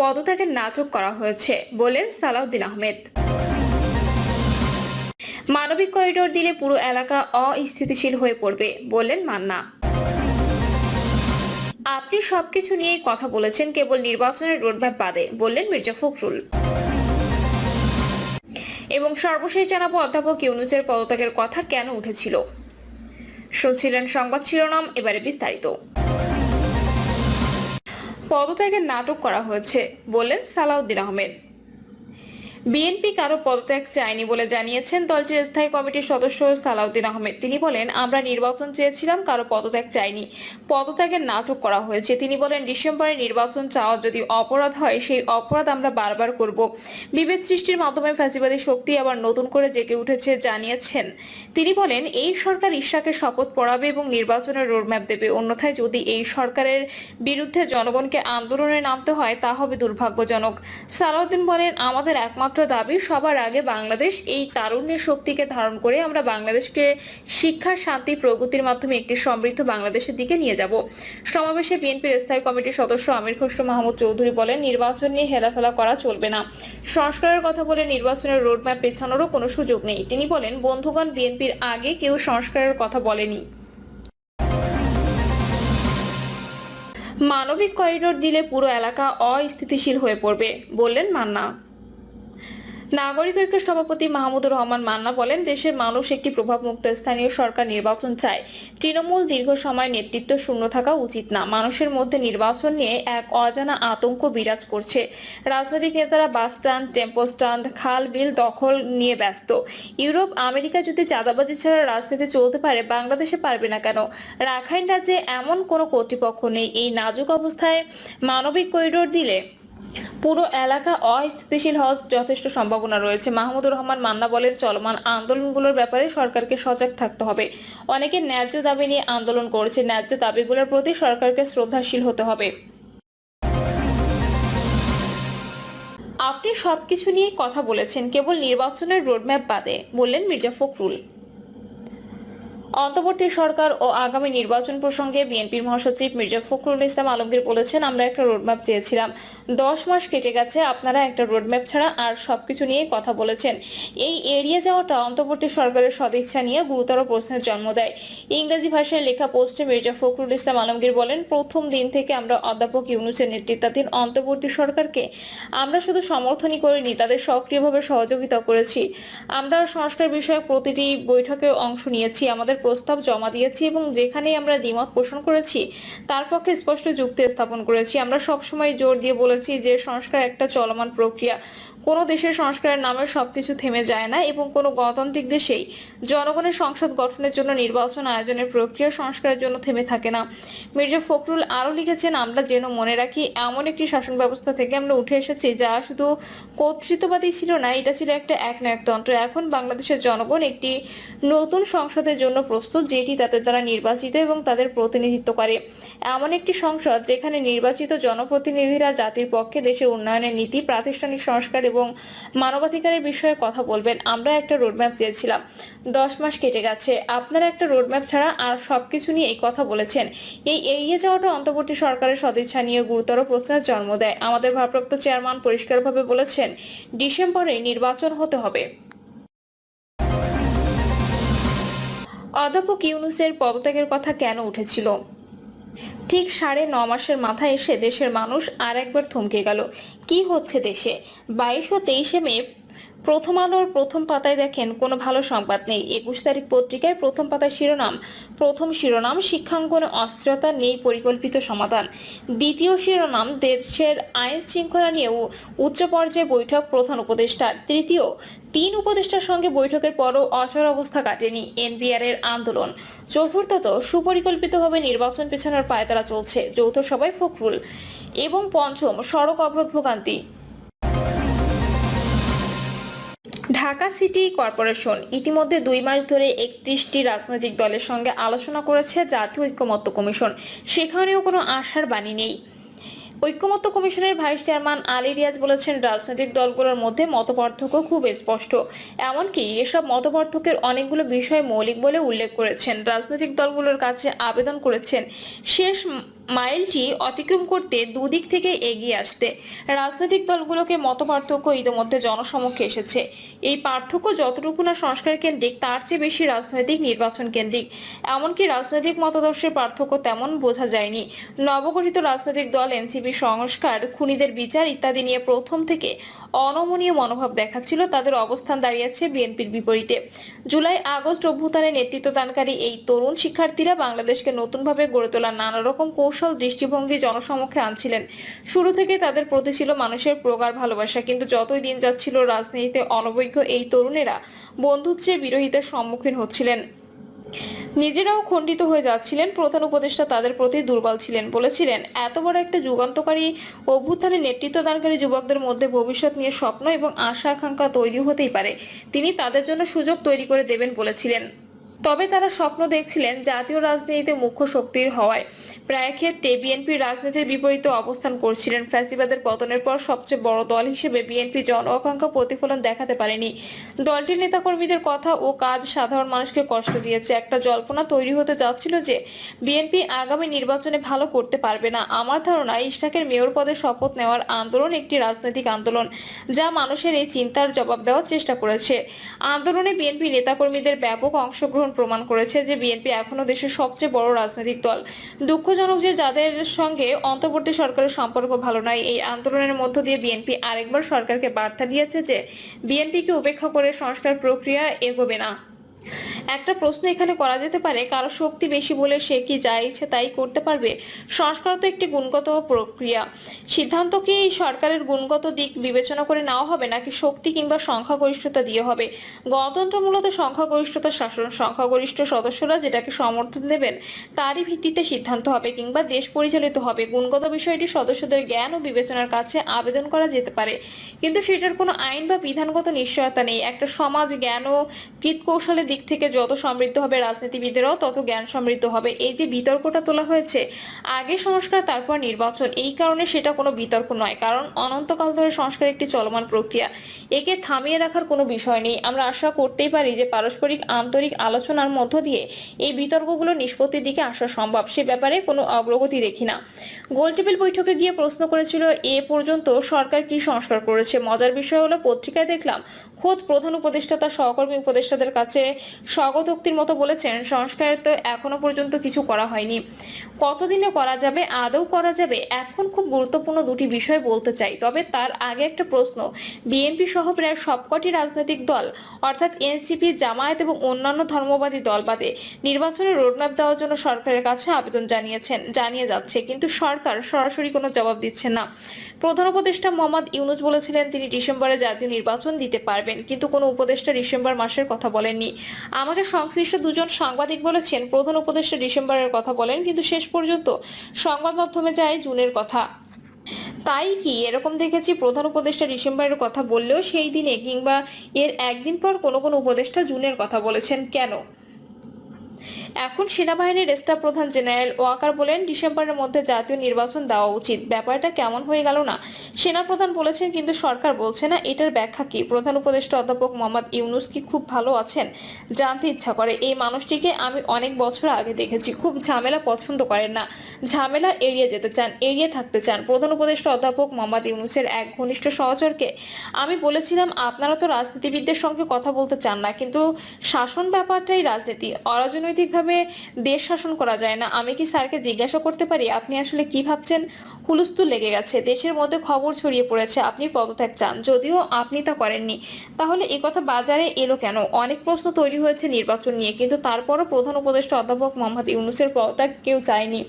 পদত্যাগের নাটক করা হয়েছে বলেন সালাউদ্দিন আহমেদ। মানবিক করিডোর দিলে পুরো এলাকা অস্থিতিশীল হয়ে পড়বে বললেন মান্না। আপনি সবকিছু নিয়েই কথা বলেছেন, কেবল নির্বাচনের রোডম্যাপ বাদে, বললেন মির্জা ফখরুল। এবং সর্বশেষ জানাব অধ্যাপক ইউনুসের পদত্যাগের কথা কেন উঠেছিল। শুনছিলেন সংবাদ শিরোনাম, এবারে বিস্তারিত। পদত্যাগের নাটক করা হয়েছে বললেন সালাউদ্দিন আহমেদ। বিএনপি কারও পদত্যাগ চায়নি বলে জানিয়েছেন দলটির স্থায়ী কমিটির সদস্য সালাউদ্দিন আহমেদ। তিনি বলেন, আমরা নির্বাচন চেয়েছিলাম, কারও পদত্যাগ চাইনি পদত্যাগের নাটক করা হয়েছে। তিনি বলেন, ডিসেম্বরে নির্বাচন চাওয়া যদি অপরাধ হয়, সেই অপরাধ আমরা বারবার করব। বিভেদ সৃষ্টির মাধ্যমে ফ্যাসিবাদী শক্তি আবার নতুন করে জেগে উঠেছে জানিয়েছেন। তিনি বলেন, এই সরকার ইশাকে শপথ পড়াবে এবং নির্বাচনের রোডম্যাপ দেবে। অন্যথায় যদি এই সরকারের বিরুদ্ধে জনগণকে আন্দোলনে নামতে হয়, তা হবে দুর্ভাগ্যজনক। সালাউদ্দিন বলেন, আমাদের একমাত্র দাবি সবার আগে বাংলাদেশ এই তারুণ্যের শক্তিকে ধারণ করে আমরা বাংলাদেশকে শিক্ষা, শান্তি, প্রগতির মাধ্যমে একটি সমৃদ্ধ বাংলাদেশের দিকে নিয়ে যাব। সমাবেশে বিএনপির স্থায়ী কমিটির সদস্য আমির খসরু মাহমুদ চৌধুরী বলেন, নির্বাচন নিয়ে হেলাফেলা করা চলবে না। সংস্কারের কথা বলে নির্বাচনের রোডম্যাপ পেছানোরও কোনো সুযোগ নেই। তিনি বলেন, বন্ধুগণ বিএনপির আগে কেউ সংস্কারের কথা বলেনি। মানবিক করিডোর দিলে পুরো এলাকা অস্থিতিশীল হয়ে পড়বে, বললেন মান্না। নাগরিক ঐক্যের সভাপতি মাহমুদুর রহমান মান্না বলেন, দেশের মানুষ একটি প্রভাবমুক্ত স্থানীয় সরকার নির্বাচন চায়। তৃণমূল দীর্ঘ সময় নেতৃত্ব শূন্য থাকা উচিত না। মানুষের মধ্যে নির্বাচন নিয়ে এক অজানা আতঙ্ক বিরাজ করছে। রাজনৈতিক নেতারা বাস স্ট্যান্ড, টেম্পো স্ট্যান্ড, খাল বিল দখল নিয়ে ব্যস্ত। ইউরোপ, আমেরিকা যদি চাঁদাবাজি ছাড়া রাজনীতি চলতে পারে, বাংলাদেশে পারবে না কেন? রাখাইন রাজ্যে এমন কোনো কর্তৃপক্ষ নেই। এই নাজুক অবস্থায় মানবিক করিডোর দিলে পুরো এলাকা অস্থিতিশীল হওয়ার যথেষ্ট সম্ভাবনা রয়েছে। মাহমুদুর রহমান মান্না বলেন, চলমান আন্দোলনগুলোর ব্যাপারে সরকারকে সজাগ থাকতে হবে। অনেকে ন্যায্য দাবি নিয়ে আন্দোলন করেছে। ন্যায্য দাবিগুলোর প্রতি সরকারকে শ্রদ্ধাশীল হতে হবে। আপনি সবকিছু নিয়ে কথা বলেছেন। কেবল নির্বাচনের রোডম্যাপ বাদে, বললেন মির্জা ফখরুল। অন্তর্বর্তী সরকার ও আগামী নির্বাচন প্রসঙ্গে বিএনপির মহাসচিব মির্জা ফখরুল ইসলাম আলমগীর বলেছেন, আমরা একটা রোডম্যাপ চেয়েছিলাম। দশ মাস কেটে গেছে, আপনারা একটা রোডম্যাপ ছাড়া আর সবকিছু নিয়ে কথা বলেছেন। এই এড়িয়ে যাওয়াটা অন্তর্বর্তী সরকারের সদিচ্ছা নিয়ে গুরুতর প্রশ্নের জন্ম দেয়। ইংরেজি ভাষায় লেখা পোস্টে মির্জা ফখরুল ইসলাম আলমগীর বলেন, প্রথম দিন থেকে আমরা অধ্যাপক ইউনুসের নেতৃত্বাধীন অন্তর্বর্তী সরকারকে আমরা শুধু সমর্থনই করিনি, তাদের সক্রিয়ভাবে সহযোগিতা করেছি। আমরা সংস্কার বিষয়ক প্রতিটি বৈঠকে অংশ নিয়েছি। আমাদের প্রস্তাব জমা দিয়েছি এবং যেখানেই আমরা দ্বিমত পোষণ করেছি, তার পক্ষে স্পষ্ট যুক্তি স্থাপন করেছি। আমরা সবসময় জোর দিয়ে বলেছি যে সংস্কার একটা চলমান প্রক্রিয়া। কোনো দেশের সংস্কারের নামে সবকিছু থেমে যায় না এবং কোনো গণতান্ত্রিক দেশেই জনগণের সংসদ গঠনের জন্য নির্বাচন আয়োজনের প্রক্রিয়া সংস্কারের জন্য থেমে থাকে না। মির্জা ফখরুল আরও লিখেছেন, আমরা যেন মনে রাখি, এমন একটি শাসন ব্যবস্থা থেকে আমরা উঠে এসেছি যা শুধু কর্তৃত্ববাদী ছিল না, এটা ছিল একটা একনায়কতন্ত্র। এখন বাংলাদেশের জনগণ একটি নতুন সংসদের জন্য প্রস্তুত, যেটি তাদের দ্বারা নির্বাচিত এবং তাদের প্রতিনিধিত্ব করে। এমন একটি সংসদ যেখানে নির্বাচিত জনপ্রতিনিধিরা জাতির পক্ষে দেশের উন্নয়নের নীতি, প্রাতিষ্ঠানিক সংস্কার এবং মানবাধিকারের বিষয়ে কথা বলবেন। আমরা একটা রোডম্যাপ চেয়েছিলাম। দশ মাস কেটে গেছে। আপনারা একটা রোডম্যাপ ছাড়া আর সবকিছু নিয়ে এই কথা বলেছেন। এই এড়িয়ে যাওয়াটা অন্তর্বর্তী সরকারের সদিচ্ছা নিয়ে গুরুতর প্রশ্নের জন্ম দেয়। আমাদের ভারপ্রাপ্ত চেয়ারম্যান পরিষ্কারভাবে বলেছেন, ডিসেম্বরে নির্বাচন হতে হবে। অধ্যাপক ইউনুসের পদত্যাগের কথা কেন উঠেছিল? ঠিক সাড়ে ন মাসের মাথায় এসে দেশের মানুষ আর একবার থমকে গেল। কি হচ্ছে দেশে? বাইশ ও তেইশে মে প্রথম আলোর প্রথম পাতায় দেখেন কোনো ভালো সংবাদ নেই। একুশ তারিখ পত্রিকায় প্রথম পাতায় শিরোনাম, প্রথম শিরোনাম, শিক্ষাঙ্গনে অস্থিরতা নেই পরিকল্পিত সমাধান। দ্বিতীয় শিরোনাম, দেশের আইন শৃঙ্খলা নিয়েও উচ্চ পর্যায়ে বৈঠক প্রধান উপদেষ্টার। তৃতীয়, তিন উপদেষ্টার সঙ্গে বৈঠকের পরও অচল অবস্থা কাটেনি এনবিআর এর আন্দোলন। চতুর্থত, সুপরিকল্পিতভাবে নির্বাচন পেছানোর পায়তারা চলছে। যৌথ সভায় ফখরুল এবং পঞ্চম, সড়ক অবরোধ ভোগান্তি। ঢাকা সিটি কর্পোরেশন ইতিমধ্যে দুই মাস ধরে একত্রিশটি রাজনৈতিক দলের সঙ্গে আলোচনা করেছে জাতীয় ঐক্যমত্য কমিশন। সেখানেও কোনো আশার বাণী নেই। ঐক্যমত্য কমিশনের ভাইস চেয়ারম্যান আলী রিয়াজ বলেছেন, রাজনৈতিক দলগুলোর মধ্যে মতপার্থক্য খুব স্পষ্ট। এমনকি এসব মতপার্থক্যের অনেকগুলো বিষয় মৌলিক বলে উল্লেখ করেছেন। রাজনৈতিক দলগুলোর কাছে আবেদন করেছেন, শেষ মাইলটি অতিক্রম করতে দুদিক থেকে এগিয়ে আসতে রাজনৈতিক দলগুলোকে মতপার্থক্য ইতিমধ্যে জনসমক্ষে এসেছে। এই পার্থক্য যতটুকু না সংস্কার কেন্দ্রিক, তার চেয়ে বেশি রাজনৈতিক নির্বাচন কেন্দ্রিক। এমনকি রাজনৈতিক মতাদর্শের পার্থক্য তেমন বোঝা যায়নি। নবগঠিত রাজনৈতিক দল এনসিপি সংস্কার, খুনিদের বিচার ইত্যাদি নিয়ে প্রথম থেকে অনমনীয় মনোভাব দেখাচ্ছিল, তাদের অবস্থান দাঁড়িয়েছে বিএনপির বিপরীতে। জুলাই আগস্ট অভ্যুত্থানে নেতৃত্ব দানকারী এই তরুণ শিক্ষার্থীরা বাংলাদেশকে নতুনভাবে গড়ে তোলার নানা রকম কৌশল দৃষ্টিভঙ্গি জনসমক্ষে আনছিলেন। শুরু থেকে তাদের প্রতি ছিল মানুষের প্রগাঢ় ভালোবাসা, কিন্তু যতই দিন যাচ্ছিল রাজনীতিতে অনবৈজ্ঞ এই তরুণেরা বন্ধুত্বের বিরোধিতার সম্মুখীন হচ্ছিলেন। নিজেরাও খণ্ডিত হয়ে যাচ্ছিলেন। প্রধান উপদেষ্টা তাদের প্রতি দুর্বল ছিলেন। বলেছিলেন, এত বড় একটা যুগান্তকারী অভ্যুত্থানে নেতৃত্ব দানকারী যুবকদের মধ্যে ভবিষ্যৎ নিয়ে স্বপ্ন এবং আশা আকাঙ্ক্ষা তৈরি হতেই পারে। তিনি তাদের জন্য সুযোগ তৈরি করে দেবেন, বলেছিলেন। তবে তারা স্বপ্ন দেখছিলেন জাতীয় রাজনীতিতে মুখ্য শক্তির হওয়ায়। প্রায় ক্ষেত্রে বিএনপি রাজনীতির বিপরীতে অবস্থান করছিলেন। ফ্যাসিবাদের পতনের পর সবচেয়ে বড় দল হিসেবে বিএনপি জন আকাঙ্ক্ষা প্রতিফলন দেখাতে পারেনি। দলটির নেতাকর্মীদের কথা ও কাজ সাধারণ মানুষকে কষ্ট দিয়েছে। একটা জল্পনা তৈরি হতে যাচ্ছিল যে বিএনপি আগামী নির্বাচনে ভালো করতে পারবে না। আমার ধারণা ইশরাকের মেয়র পদে শপথ নেওয়ার আন্দোলন একটি রাজনৈতিক আন্দোলন, যা মানুষের এই চিন্তার জবাব দেওয়ার চেষ্টা করেছে। আন্দোলনে বিএনপি নেতাকর্মীদের ব্যাপক অংশগ্রহণ প্রমাণ করেছে যে বিএনপি এখনও দেশের সবচেয়ে বড় রাজনৈতিক দল। দুঃখজনক যে যাদের সঙ্গে অন্তর্বর্তী সরকারের সম্পর্ক ভালো নয় এই আন্দোলনের মধ্য দিয়ে বিএনপি আরেকবার সরকারকে বার্তা দিয়েছে যে বিএনপিকে উপেক্ষা করে সংস্কার প্রক্রিয়া এগোবে না। একটা প্রশ্ন এখানে করা যেতে পারে, কারও শক্তি বেশি বলে সে কি যা ইচ্ছে তাই করতে পারবে? সংস্কার তো একটি গুণগত প্রক্রিয়া। সিদ্ধান্ত কি সরকারের গুণগত দিক বিবেচনা করে নেওয়া হবে, নাকি শক্তি কিংবা সংখ্যাগরিষ্ঠতা দিয়ে হবে? গণতন্ত্র মূলত সংখ্যাগরিষ্ঠতা শাসন, সংখ্যাগরিষ্ঠ সদস্যরা যেটাকে সমর্থন দেবেন তারই ভিত্তিতে সিদ্ধান্ত হবে কিংবা দেশ পরিচালিত হবে। গুণগত বিষয়টি সদস্যদের জ্ঞান ও বিবেচনার কাছে আবেদন করা যেতে পারে। কিন্তু সেটার কোনো আইন বা বিধানগত নিশ্চয়তা নেই। একটা সমাজ জ্ঞান ও কৌশলের দিক থেকে যত সমৃদ্ধ হবে রাজনীতিবিদেরাও তত জ্ঞান সমৃদ্ধ হবে। এই যে বিতর্কটা তোলা হয়েছে, আগে সংস্কার, তারপর নির্বাচন, এই কারণে সেটা কোনো বিতর্ক নয়, কারণ অনন্তকাল ধরে সংস্কার একটি চলমান প্রক্রিয়া। একে থামিয়ে রাখার কোনো বিষয় নেই। আমরা আশা করতেই পারি যে পারস্পরিক আন্তরিক আলোচনার মধ্য দিয়ে এই বিতর্কগুলো নিষ্পত্তির দিকে আসা সম্ভব। সে ব্যাপারে কোনো অগ্রগতি দেখি না। গোলটেবিল বৈঠকে গিয়ে প্রশ্ন করেছিল, এ পর্যন্ত সরকার কি সংস্কার করেছে? মজার বিষয় হলো, পত্রিকায় দেখলাম, খোদ প্রধান উপদেষ্টা, তার সহকর্মী উপদেষ্টাদের কাছে স্বগতোক্তির মতো বলেছেন সংস্কার তো এখনও পর্যন্ত কিছু করা হয়নি। কতদিনে করা যাবে, আদৌ করা যাবে, এখন খুব গুরুত্বপূর্ণ দুটি বিষয় বলতে চাই। তবে তার আগে একটা প্রশ্ন, বিএনপি সহ প্রায় সবকটি রাজনৈতিক দল, অর্থাৎ এনসিপি, জামায়াত এবং অন্যান্য ধর্মবাদী দল বাদে নির্বাচনের রোডম্যাপ দেওয়ার জন্য সরকারের কাছে আবেদন জানিয়েছেন, জানিয়ে যাচ্ছে। কিন্তু সরকার সরাসরি কোনো জবাব দিচ্ছে না। প্রধান উপদেষ্টা মোহাম্মদ ইউনুস বলেছিলেন, তিনি ডিসেম্বরে জাতীয় নির্বাচন দিতে পারবেন, কিন্তু কোনো উপদেষ্টা ডিসেম্বর মাসের কথা বলেননি। আমাকে সংশ্লিষ্ট দুজন সাংবাদিক বলেছেন, প্রধান উপদেষ্টা ডিসেম্বরের কথা বলেন, কিন্তু শেষ পর্যন্ত সংবাদ মাধ্যমে যায় জুনের কথা। তাই কি এরকম দেখেছি, প্রধান উপদেষ্টা ডিসেম্বরের কথা বললেও সেই দিনে কিংবা এর একদিন পর কোনো কোনো উপদেষ্টা জুনের কথা বলেছেন, কেন? এখন সেনাবাহিনীর স্টাফ প্রধান জেনারেল ওয়াকার বলেন, ডিসেম্বরের মধ্যে জাতীয় নির্বাচন দেওয়া উচিত। ব্যাপারটা কেমন হয়ে গেল না? সেনাপ্রধান বলেছেন, কিন্তু সরকার বলছে না, এটার ব্যাখ্যা কি? প্রধান উপদেষ্টা অধ্যাপক মোহাম্মদ ইউনুস কি খুব ভালো আছেন? জানতে ইচ্ছা করে। এই মানুষটিকে আমি অনেক বছর আগে দেখেছি। খুব ঝামেলা পছন্দ করেন না। ঝামেলা এড়িয়ে যেতে চান, এড়িয়ে থাকতে চান। প্রধান উপদেষ্টা অধ্যাপক মোহাম্মদ ইউনুসের এক ঘনিষ্ঠ সহচরকে আমি বলেছিলাম, আপনারা তো রাজনীতিবিদদের সঙ্গে কথা বলতে চান না, কিন্তু শাসন ব্যাপারটাই রাজনীতি। অরাজনৈতিকভাবে দেশ শাসন করা যায় না? আমি কি স্যারকে জিজ্ঞাসা করতে পারি? আপনি আসলে কি ভাবছেন? হুলস্থুল লেগে গেছে। দেশের মধ্যে খবর ছড়িয়ে পড়েছে। আপনি পদত্যাগ চান। যদিও আপনি তা করেননি। তাহলে এ কথা বাজারে এলো কেন? অনেক প্রশ্ন তৈরি হয়েছে নির্বাচন নিয়ে, কিন্তু তারপরও প্রধান উপদেষ্টা অধ্যাপক মোহাম্মদ ইউনুসের পদত্যাগ কেউ চায়নি।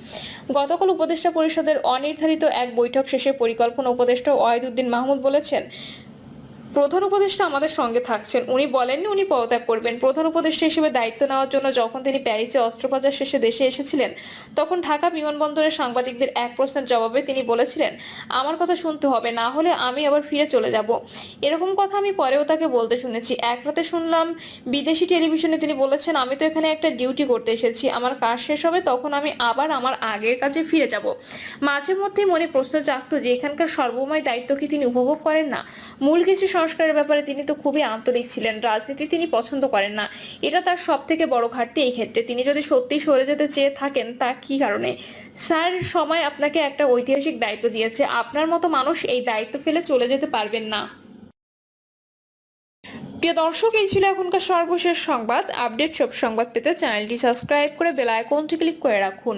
গতকাল উপদেষ্টা পরিষদের অনির্ধারিত এক বৈঠক শেষে পরিকল্পনা উপদেষ্টা ওয়াহিদুদ্দিন মাহমুদ বলেছেন প্রধান উপদেষ্টা আমাদের সঙ্গে থাকছেন। উনি বলেননি উনি পদত্যাগ করবেন। প্রধান উপদেষ্টা হিসেবে দায়িত্ব নেওয়ার জন্য যখন তিনি প্যারিসে অস্ত্রোপচার শেষে দেশে এসেছিলেন, তখন ঢাকা বিমানবন্দরের সাংবাদিকদের এক প্রশ্নের জবাবে তিনি বলেছিলেন, আমার কথা শুনতে হবে, না হলে আমি আবার ফিরে চলে যাব। এরকম কথা আমি পরেও তাকে বলতে শুনেছি। এক রাতে শুনলাম, বিদেশি টেলিভিশনে তিনি বলেছেন, আমি তো এখানে একটা ডিউটি করতে এসেছি, আমার কাজ শেষ হবে, তখন আমি আবার আমার আগের কাজে ফিরে যাব। মাঝে মধ্যে মনে প্রশ্ন জাগতো যে, এখানকার সর্বময় দায়িত্ব কি তিনি উপভোগ করেন না? মূল কিছু সংস্কারের ব্যাপারে তিনি তো খুবই আন্তরিক ছিলেন। রাজনীতি তিনি পছন্দ করেন না। এটা তার সব থেকে বড় ঘাটতি এই ক্ষেত্রে। তিনি যদি সত্যি সরে যেতে চেয়ে থাকেন, তা কি কারণে? স্যার, সময় আপনাকে একটা ঐতিহাসিক দায়িত্ব দিয়েছে। আপনার মতো মানুষ এই দায়িত্ব ফেলে চলে যেতে পারবেন না। প্রিয় দর্শক, এই ছিল এখনকার সর্বশেষ সংবাদ। আপডেট সব সংবাদ পেতে চ্যানেলটি সাবস্ক্রাইব করে বেল আইকনটি ক্লিক করে রাখুন।